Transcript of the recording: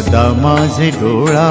सदा माझे डोळा